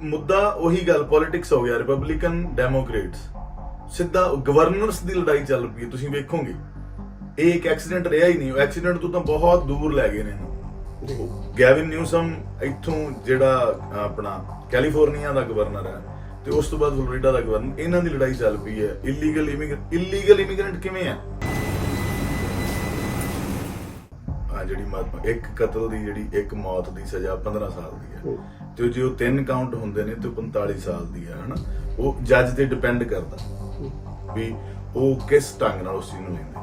ਮੁੱਦਾ ਉਹੀ ਗੱਲ ਪੋਲਿਟਿਕਸ ਹੋ ਗਿਆ ਰਿਪਬਲਿਕਨ ਡੈਮੋਕ੍ਰੇਟਸ ਸਿੱਧਾ ਗਵਰਨਰਸ ਦੀ ਲੜਾਈ ਚੱਲ ਪਈ ਤੁਸੀਂ ਵੇਖੋਗੇ। ਇਹ ਇੱਕ ਐਕਸੀਡੈਂਟ ਰਿਹਾ ਹੀ ਨਹੀਂ ਉਹ ਐਕਸੀਡੈਂਟ ਤੋਂ ਤਾਂ ਬਹੁਤ ਦੂਰ ਲੈ ਗਏ ਨੇ ਇਹਨੂੰ। ਗੈਵਿਨ ਨਿਊਸਮ ਇੱਥੋਂ ਜਿਹੜਾ ਆਪਣਾ ਕੈਲੀਫੋਰਨੀਆ ਦਾ ਗਵਰਨਰ ਹੈ ਤੇ ਉਸ ਤੋਂ ਬਾਅਦ ਫਲੋਰੀਡਾ ਦਾ ਗਵਰਨਰ ਇਹਨਾਂ ਦੀ ਲੜਾਈ ਚੱਲ ਪਈ ਹੈ। ਇਲੀਗਲ ਇਮੀਗ੍ਰੈਂਟ ਇਲੀਗਲ ਇਮੀਗ੍ਰੈਂਟ ਕਿਵੇਂ ਹੈ? ਆ ਜਿਹੜੀ ਮਤ ਇੱਕ ਕਤਲ ਦੀ ਜਿਹੜੀ ਇੱਕ ਮੌਤ ਦੀ ਸਜ਼ਾ 15 ਸਾਲ ਦੀ ਹੈ। ਤੇ ਜੇ ਉਹ ਤਿੰਨ ਕਾਊਂਟ ਹੁੰਦੇ ਨੇ ਤੇ 45 ਸਾਲ ਦੀ ਹੈ ਹਨਾ? ਉਹ ਜੱਜ ਤੇ ਡਿਪੈਂਡ ਕਰਦਾ ਵੀ ਉਹ ਕਿਸ ਢੰਗ ਨਾਲ ਉਸ ਚੀਜ਼ ਨੂੰ ਲੈਂਦੇ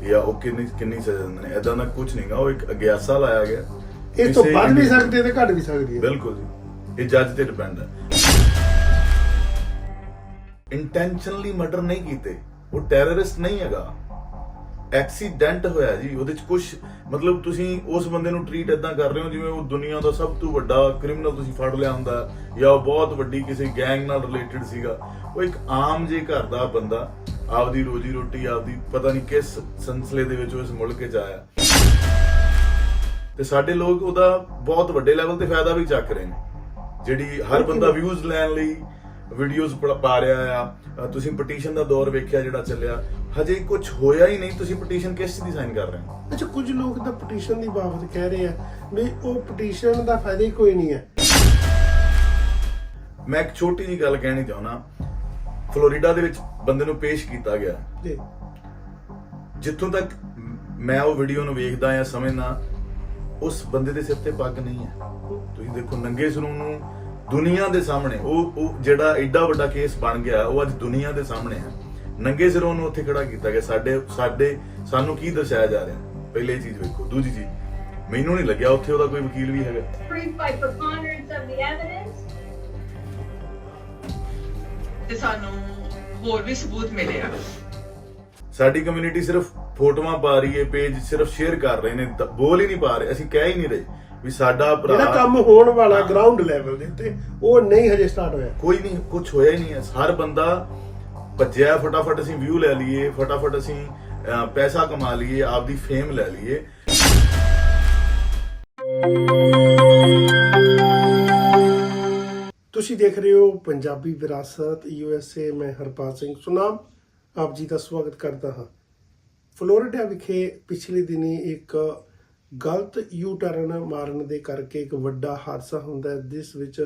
ਨੇ। ਜਾਂ ਉਹ ਕਿੰਨੀ ਕਿੰਨੀ ਸਜ਼ਾ ਦਿੰਦੇ ਨੇ। ਐਦਾਂ ਦਾ ਕੁਝ ਨਹੀਂਗਾ ਉਹ ਇੱਕ ਅਗਿਆਸਾ ਲਾਇਆ ਗਿਆ। ਇਸ ਤੋਂ ਵੱਧ ਵੀ ਸਕਦੀ ਤੇ ਘਟ ਵੀ ਸਕਦੀ ਹੈ। ਬਿਲਕੁਲ ਜੀ। ਇਹ ਜੱਜ ਤੇ ਡਿਪੈਂਡ ਹੈ ਇੰਟੈਂਸ਼ਨਲੀ ਮਰਡਰ ਨਹੀਂ ਕੀਤੇ। ਉਹ ਟੈਰਰਿਸਟ ਨਹੀਂ ਹੈਗਾ। ਐਕਸੀਡੈਂਟ ਹੋਇਆ ਜੀ ਉਹਦੇ ਚ ਕੁਝ ਮਤਲਬ ਤੁਸੀਂ ਉਸ ਬੰਦੇ ਨੂੰ ਟਰੀਟ ਇਦਾਂ ਕਰ ਰਹੇ ਹੋ ਜਿਵੇਂ ਉਹ ਦੁਨੀਆ ਦਾ ਸਭ ਤੋਂ ਵੱਡਾ ਕ੍ਰਿਮੀਨਲ ਤੁਸੀਂ ਫੜ ਲਿਆ ਹੁੰਦਾ ਜਾਂ ਉਹ ਬਹੁਤ ਵੱਡੀ ਕਿਸੇ ਗੈਂਗ ਨਾਲ ਰਿਲੇਟਡ ਸੀਗਾ। ਉਹ ਇੱਕ ਆਮ ਜੇ ਘਰ ਦਾ ਬੰਦਾ ਆਪਦੀ ਰੋਜੀ ਰੋਟੀ ਆਪਦੀ ਪਤਾ ਨਹੀਂ ਕਿਸ ਸੰਸਲੇ ਦੇ ਵਿੱਚ ਉਹ ਇਸ ਮੁਲਕ 'ਚ ਆਇਆ। ਤੇ ਸਾਡੇ ਲੋਕ ਉਹਦਾ ਬਹੁਤ ਵੱਡੇ ਲੈਵਲ ਤੇ ਫਾਇਦਾ ਵੀ ਚੱਕ ਰਹੇ ਨੇ। ਜਿਹੜੀ ਹਰ ਬੰਦਾ ਵਿਊਜ਼ ਲੈਣ ਲਈ ਵੀਡੀਓਜ਼ ਪਾ ਰਿਹਾ ਆ। ਤੁਸੀਂ ਪਟੀਸ਼ਨ ਦਾ ਦੌਰ ਵੇਖਿਆ ਜਿਹੜਾ ਚੱਲਿਆ। ਹਜੇ ਕੁਝ ਹੋਇਆ ਹੀ ਨਹੀਂ ਤੁਸੀਂ ਪਟੀਸ਼ਨ ਕਿਸ ਦੀ ਸਾਈਨ ਕਰ ਰਹੇ ਹੋ? ਅੱਛਾ ਕੁਝ ਲੋਕ ਤਾਂ ਪਟੀਸ਼ਨ ਦੀ ਬਾਬਤ ਕਹਿ ਰਹੇ ਆ ਵੀ ਉਹ ਪਟੀਸ਼ਨ ਦਾ ਫਾਇਦਾ ਹੀ ਕੋਈ ਨਹੀਂ ਹੈ। ਮੈਂ ਇੱਕ ਛੋਟੀ ਜੀ ਗੱਲ ਕਹਿਣੀ ਚਾਹੁੰਦਾ ਫਲੋਰੀਡਾ ਦੇ ਵਿੱਚ ਬੰਦੇ ਨੂੰ ਪੇਸ਼ ਕੀਤਾ ਗਿਆ। ਜੀ। ਜਿੱਥੋਂ ਤੱਕ ਮੈਂ ਉਹ ਵੀਡੀਓ ਨੂੰ ਵੇਖਦਾ ਜਾਂ ਸਮਝਦਾ ਉਸ ਬੰਦੇ ਦੇ ਸਿਰ ਤੇ ਪੱਗ ਨਹੀਂ ਹੈ। ਤੁਸੀਂ ਦੇਖੋ ਨੰਗੇ ਸਰੂੰ ਨੂੰ ਦੁਨੀਆ ਦੇ ਸਾਹਮਣੇ ਉਹ ਉਹ ਜਿਹੜਾ ਐਡਾ ਵੱਡਾ ਕੇਸ ਬਣ ਗਿਆ ਉਹ ਅੱਜ ਦੁਨੀਆ ਦੇ ਸਾਹਮਣੇ ਹੈ। ਨੰਗੇ ਸਿਰੋਂ ਨੂੰ ਉੱਥੇ ਖੜਾ ਕੀਤਾ ਗਿਆ। ਸਾਡੇ ਸਾਡੇ ਸਾਨੂੰ ਕੀ ਦਰਸਾਇਆ ਜਾ ਰਿਹਾ? ਪਹਿਲੇ ਚੀਜ਼ ਵੇਖੋ ਦੂਜੀ ਚੀਜ਼। ਮੈਨੂੰ ਨਹੀਂ ਲੱਗਿਆ ਉੱਥੇ ਉਹਦਾ ਕੋਈ ਵਕੀਲ ਵੀ ਹੈਗਾ। Proof by preponderance of the evidence. ਤੇ ਸਾਨੂੰ ਹੋਰ ਵੀ ਸਬੂਤ ਮਿਲੇ ਆ ਸਾਡੀ ਕਮਿਊਨਿਟੀ ਸਿਰਫ ਫੋਟੋਆਂ ਪਾ ਰਹੀ ਹੈ ਪੇਜ ਸਿਰਫ ਸ਼ੇਅਰ ਕਰ ਰਹੇ ਨੇ ਬੋਲ ਹੀ ਨਹੀਂ ਪਾ ਰਹੇ। ਅਸੀਂ ਕਹਿ ਹੀ ਨਹੀਂ ਰਹੇ ਵੀ ਸਾਡਾ ਭਰਾ ਜਿਹੜਾ ਕੰਮ ਹੋਣ ਵਾਲਾ। ਗਰਾਊਂਡ ਲੈਵਲ ਦੇ ਉੱਤੇ ਉਹ ਨਹੀਂ ਹਜੇ ਸਟਾਰਟ ਹੋਇਆ। ਕੋਈ ਨਹੀਂ ਕੁਝ ਹੋਇਆ ਹੀ ਨਹੀਂ ਹੈ। ਹਰ ਬੰਦਾ ਭੱਜਿਆ ਫਟਾਫਟ ਅਸੀਂ ਵਿਊ ਲੈ ਲਈਏ ਫਟਾਫਟ ਅਸੀਂ ਅਹ, ਪੈਸਾ ਕਮਾ ਲਈਏ ਆਪਦੀ ਫੇਮ ਲੈ ਲਈਏ। ਤੁਸੀਂ ਦੇਖ ਰਹੇ ਹੋ ਪੰਜਾਬੀ ਵਿਰਾਸਤ ਯੂਐਸਏ ਮੈਂ ਹਰਪਾਲ ਸਿੰਘ ਸੁਨਾਮ ਆਪ ਜੀ ਦਾ ਸਵਾਗਤ ਕਰਦਾ ਹਾਂ। ਫਲੋਰੀਡਾ ਵਿਖੇ ਪਿਛਲੇ ਦਿਨੀ ਇੱਕ ਗਲਤ ਯੂ ਟਰਨ ਮਾਰਨ ਦੇ ਕਰਕੇ ਇੱਕ ਵੱਡਾ ਹਾਦਸਾ ਹੁੰਦਾ ਹੈ ਜਿਸ ਵਿੱਚ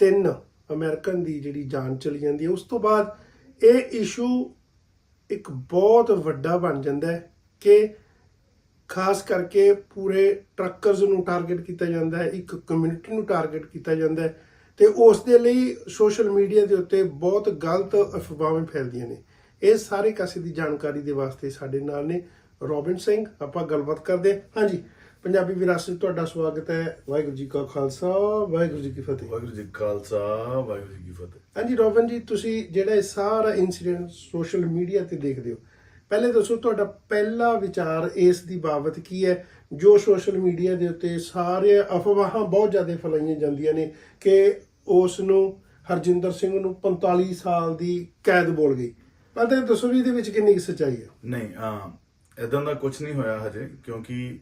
ਤਿੰਨ ਅਮਰੀਕਨ ਦੀ ਜਿਹੜੀ ਜਾਨ ਚਲੀ ਜਾਂਦੀ ਹੈ। ਉਸ ਤੋਂ ਬਾਅਦ ਇਹ ਇਸ਼ੂ ਇੱਕ ਬਹੁਤ ਵੱਡਾ ਬਣ ਜਾਂਦਾ ਹੈ ਕਿ ਖਾਸ ਕਰਕੇ ਪੂਰੇ ਟਰੱਕਰਸ ਨੂੰ ਟਾਰਗੇਟ ਕੀਤਾ ਜਾਂਦਾ ਹੈ, ਇੱਕ ਕਮਿਊਨਿਟੀ ਨੂੰ ਟਾਰਗੇਟ ਕੀਤਾ ਜਾਂਦਾ ਹੈ ਤੇ ਉਸ ਦੇ ਲਈ ਸੋਸ਼ਲ ਮੀਡੀਆ ਦੇ ਉੱਤੇ ਬਹੁਤ ਗਲਤ ਅਫਵਾਹਾਂ ਫੈਲਦੀਆਂ ਨੇ। ਇਹ ਸਾਰੇ ਕਾਸੇ ਦੀ ਜਾਣਕਾਰੀ ਦੇ ਵਾਸਤੇ ਸਾਡੇ ਨਾਲ ਨੇ ਰੋਬਿਨ ਸਿੰਘ, ਆਪਾਂ ਗੱਲਬਾਤ ਕਰਦੇ ਹਾਂ। ਹਾਂਜੀ ਪੰਜਾਬੀ ਵਿਰਾਸਤ ਤੁਹਾਡਾ ਸਵਾਗਤ ਹੈ। ਵਾਹਿਗੁਰੂ ਜੀ ਕਾ ਖਾਲਸਾ ਵਾਹਿਗੁਰੂ ਜੀ ਕੀ ਫਤਿਹ। ਵਾਹਿਗੁਰੂ ਜੀ ਖਾਲਸਾ ਵਾਹਿਗੁਰੂ ਜੀ ਕੀ ਫਤਿਹ। ਹਾਂਜੀ ਰੋਬਨ ਜੀ ਤੁਸੀਂ ਜਿਹੜਾ ਇਹ ਸਾਰਾ ਇਨਸੀਡੈਂਟ ਸੋਸ਼ਲ ਮੀਡੀਆ ਤੇ ਦੇਖਦੇ ਹੋ ਪਹਿਲੇ ਦੱਸੋ ਤੁਹਾਡਾ ਪਹਿਲਾ ਵਿਚਾਰ ਇਸ ਦੀ ਬਾਬਤ ਕੀ ਹੈ ਜੋ ਸੋਸ਼ਲ ਮੀਡੀਆ ਦੇ ਉੱਤੇ ਸਾਰੇ ਅਫਵਾਹਾਂ ਬਹੁਤ ਜ਼ਿਆਦਾ ਫੈਲਾਈਆਂ ਜਾਂਦੀਆਂ ਨੇ ਕਿ ਉਸ ਨੂੰ ਹਰਜਿੰਦਰ ਸਿੰਘ ਨੂੰ 45 ਸਾਲ ਦੀ ਕੈਦ ਬੋਲ ਗਈ। ਪਹਿਲੇ ਦੱਸੋ ਵੀ ਇਹਦੇ ਵਿੱਚ ਕਿੰਨੀ ਸੱਚਾਈ ਹੈ? ਨਹੀਂ ਆ ਇਦਾਂ ਦਾ ਕੁਝ ਨਹੀਂ ਹੋਇਆ ਹਜੇ ਕਿਉਂਕਿ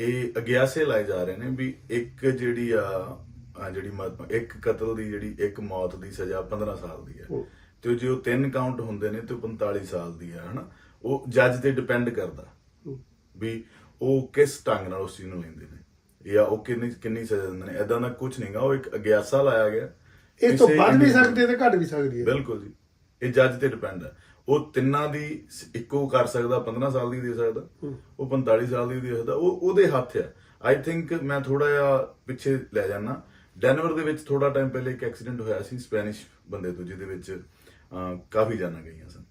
ਇਹ ਅਗਿਆਸੇ ਲਾਏ ਜਾ ਰਹੇ ਨੇ ਵੀ ਇੱਕ ਜਿਹੜੀ ਆ ਜਿਹੜੀ ਇੱਕ ਕਤਲ ਦੀ ਜਿਹੜੀ ਇੱਕ ਮੌਤ ਦੀ ਸਜ਼ਾ 15 ਸਾਲ ਦੀ ਹੈ। ਤੇ ਜੇ ਉਹ ਤਿੰਨ ਕਾਊਂਟ ਹੁੰਦੇ ਨੇ ਤੇ 45 ਸਾਲ ਦੀ ਹੈ ਹਨਾ? ਉਹ ਜੱਜ ਤੇ ਡਿਪੈਂਡ ਕਰਦਾ। ਵੀ ਉਹ ਕਿਸ ਢੰਗ ਨਾਲ ਉਸ ਚੀਜ਼ ਨੂੰ ਲੈਂਦੇ ਨੇ। ਜਾਂ ਉਹ ਕਿੰਨੀ ਕਿੰਨੀ ਸਜ਼ਾ ਦਿੰਦੇ ਨੇ। ਐਦਾਂ ਦਾ ਕੁਝ ਨਹੀਂਗਾ ਉਹ ਇੱਕ ਅਗਿਆਸਾ ਲਾਇਆ ਗਿਆ। ਇਸ ਤੋਂ ਵੱਧ ਵੀ ਸਕਦੀ ਹੈ ਤੇ ਘਟ ਵੀ ਸਕਦੀ ਹੈ। ਬਿਲਕੁਲ ਜੀ। ਇਹ ਜੱਜ ਤੇ ਡਿਪੈਂਡ ਹੈ। ਉਹ ਤਿੰਨਾਂ ਦੀ ਇੱਕੋ ਕਰ ਸਕਦਾ 15 ਸਾਲ ਦੀ ਦੇ ਸਕਦਾ ਉਹ 45 ਸਾਲ ਦੀ ਦੇ ਸਕਦਾ ਉਹ ਉਹਦੇ ਹੱਥ ਆ। ਆਈ ਥਿੰਕ ਮੈਂ ਥੋੜਾ ਜਿਹਾ ਪਿੱਛੇ ਲੈ ਜਾਣਾ ਡੈਨਵਰ ਦੇ ਵਿੱਚ ਥੋੜਾ ਟਾਈਮ ਪਹਿਲੇ ਇੱਕ ਐਕਸੀਡੈਂਟ ਹੋਇਆ ਸੀ ਸਪੈਨਿਸ਼ ਬੰਦੇ ਤੋਂ ਜਿਹਦੇ ਵਿੱਚ ਕਾਫੀ ਜਾਨਾਂ ਗਈਆਂ ਸਨ।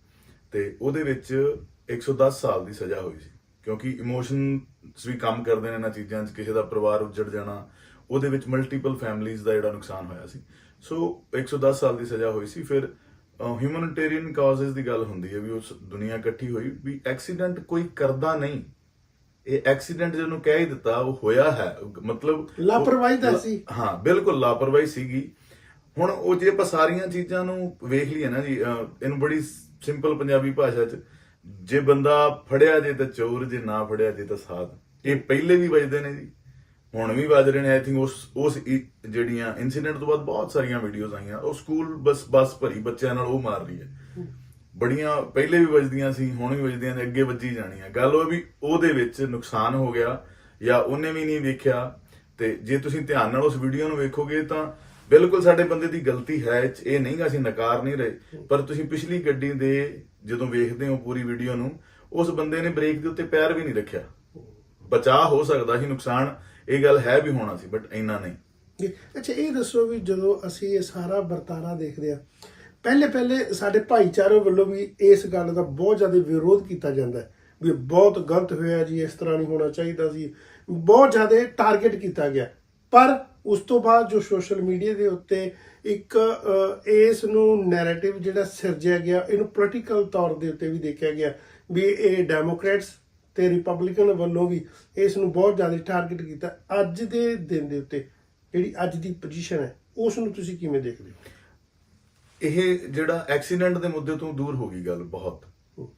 ਤੇ ਉਹਦੇ ਵਿੱਚ 110 ਸਾਲ ਦੀ ਸਜ਼ਾ ਹੋਈ ਸੀ। ਕਿਉਂਕਿ ਇਮੋਸ਼ਨਸ ਵੀ ਕੰਮ ਕਰਦੇ ਨੇ ਇਹਨਾਂ ਚੀਜ਼ਾਂ 'ਚ ਕਿਸੇ ਦਾ ਪਰਿਵਾਰ ਉੱਜੜ ਜਾਣਾ ਉਹਦੇ ਵਿੱਚ ਮਲਟੀਪਲ ਫੈਮਲੀਆਂ ਦਾ ਜਿਹੜਾ ਨੁਕਸਾਨ ਹੋਇਆ ਸੀ। ਸੋ 110 ਸਾਲ ਦੀ ਸਜ਼ਾ ਹੋਈ ਸੀ। ਫਿਰ ਹਿਊਮਨਿਟੇਰੀਅਨ ਕਾਜ਼ਸ ਦੀ ਗੱਲ ਹੁੰਦੀ ਹੈ ਵੀ ਉਸ ਦੁਨੀਆ ਇਕੱਠੀ ਹੋਈ ਵੀ ਐਕਸੀਡੈਂਟ ਕੋਈ ਕਰਦਾ ਨਹੀਂ। ਇਹ ਐਕਸੀਡੈਂਟ ਜਿਹਨੂੰ ਕਹਿ ਹੀ ਦਿੱਤਾ ਉਹ ਹੋਇਆ ਹੈ। ਮਤਲਬ ਲਾਪਰਵਾਹੀ ਤਾਂ ਸੀ। ਹਾਂ ਬਿਲਕੁਲ ਲਾਪਰਵਾਹੀ ਸੀਗੀ। ਹੁਣ ਉਹ ਜੇ ਆਪਾਂ ਸਾਰੀਆਂ ਚੀਜ਼ਾਂ ਨੂੰ ਵੇਖ ਲਈਏ ਨਾ ਜੀ ਇਹਨੂੰ ਬੜੀ ਸਿੰਪਲ ਪੰਜਾਬੀ ਭਾਸ਼ਾ 'ਚ ਜੇ ਬੰਦਾ ਫੜਿਆ ਜੇ ਤਾਂ ਚੋਰ ਜੇ ਨਾ ਫੜਿਆ ਜੇ ਤਾਂ ਸਾਧ। ਇਹ ਪਹਿਲੇ ਵੀ ਵੱਜਦੇ ਨੇ ਜੀ। ਹੁਣ ਵੀ ਵੱਜ ਰਹੇ ਨੇ ਆਈ ਥਿੰਕ ਉਸ ਉਸ ਜਿਹੜੀਆਂ ਇਨਸੀਡੈਂਟ ਤੋਂ ਬਾਅਦ ਬਹੁਤ ਸਾਰੀਆਂ ਵੀਡੀਓਜ਼ ਆਈਆਂ, ਉਹ ਸਕੂਲ ਬਸ ਬਸ ਭਰੀ ਬੱਚਿਆਂ ਨਾਲ ਉਹ ਮਾਰ ਰਹੀ ਹੈ। ਬੜੀਆਂ, ਪਹਿਲੇ ਵੀ ਵੱਜਦੀਆਂ ਸੀ, ਹੁਣ ਵੀ ਵੱਜਦੀਆਂ ਨੇ, ਅੱਗੇ ਵੱਜੀ ਜਾਣੀਆਂ। ਗੱਲ ਉਹ ਵੀ ਉਹਦੇ ਵਿੱਚ ਨੁਕਸਾਨ ਹੋ ਗਿਆ, ਜਾਂ ਉਹਨੇ ਵੀ ਨਹੀਂ ਵੇਖਿਆ, ਤੇ ਜੇ ਤੁਸੀਂ ਧਿਆਨ ਨਾਲ ਉਸ ਵੀਡੀਓ ਨੂੰ ਵੇਖੋਗੇ ਤਾਂ ਬਿਲਕੁਲ ਸਾਡੇ ਬੰਦੇ ਦੀ ਗਲਤੀ ਹੈ ਇਹ ਨਹੀਂ ਅਸੀਂ ਨਕਾਰ ਨਹੀਂ ਰਹੇ, ਪਰ ਤੁਸੀਂ ਪਿਛਲੀ ਗੱਡੀ ਦੇ ਜਦੋਂ ਵੇਖਦੇ ਹੋ ਪੂਰੀ ਵੀਡੀਓ ਨੂੰ, ਉਸ ਬੰਦੇ ਨੇ ਬ੍ਰੇਕ ਦੇ ਉੱਤੇ ਪੈਰ ਵੀ ਨਹੀਂ ਰੱਖਿਆ। ਬਚਾਅ ਹੋ ਸਕਦਾ ਸੀ, ਨੁਕਸਾਨ ਇਹ ਗੱਲ ਹੈ ਵੀ ਹੋਣਾ ਸੀ ਬਟ ਇੰਨਾ ਨਹੀਂ। ਅੱਛਾ, ਇਹ ਦੱਸੋ ਵੀ ਜਦੋਂ ਅਸੀਂ ਇਹ ਸਾਰਾ ਵਰਤਾਰਾ ਦੇਖਦੇ ਆ ਪਹਿਲੇ ਪਹਿਲੇ ਸਾਡੇ ਭਾਈਚਾਰੇ ਵੱਲੋਂ ਵੀ ਇਸ ਗੱਲ ਦਾ ਬਹੁਤ ਜ਼ਿਆਦਾ ਵਿਰੋਧ ਕੀਤਾ ਜਾਂਦਾ ਵੀ ਬਹੁਤ ਗਲਤ ਹੋਇਆ ਜੀ, ਇਸ ਤਰ੍ਹਾਂ ਨਹੀਂ ਹੋਣਾ ਚਾਹੀਦਾ ਸੀ। ਬਹੁਤ ਜ਼ਿਆਦਾ ਟਾਰਗੇਟ ਕੀਤਾ ਗਿਆ। ਪਰ ਉਸ ਤੋਂ ਬਾਅਦ ਜੋ ਸੋਸ਼ਲ ਮੀਡੀਆ ਦੇ ਉੱਤੇ ਇੱਕ ਇਸ ਨੂੰ ਨੈਰੇਟਿਵ ਜਿਹੜਾ ਸਿਰਜਿਆ ਗਿਆ, ਇਹਨੂੰ ਪੋਲੀਟੀਕਲ ਤੌਰ ਦੇ ਉੱਤੇ ਵੀ ਦੇਖਿਆ ਗਿਆ ਵੀ ਇਹ ਡੈਮੋਕ੍ਰੇਟਸ ਤੇ ਰਿਪਬਲਿਕਨ ਵੱਲੋਂ ਵੀ ਇਸ ਨੂੰ ਬਹੁਤ ਜ਼ਿਆਦਾ ਟਾਰਗੇਟ ਕੀਤਾ ਅੱਜ ਦੇ ਦਿਨ ਦੇ ਉੱਤੇ ਜਿਹੜੀ ਅੱਜ ਦੀ ਪੋਜੀਸ਼ਨ ਹੈ ਉਸ ਨੂੰ ਤੁਸੀਂ ਕਿਵੇਂ ਦੇਖਦੇ ਹੋ? ਇਹ ਜਿਹੜਾ ਐਕਸੀਡੈਂਟ ਦੇ ਮੁੱਦੇ ਤੋਂ ਦੂਰ ਹੋ ਗਈ ਗੱਲ ਬਹੁਤ।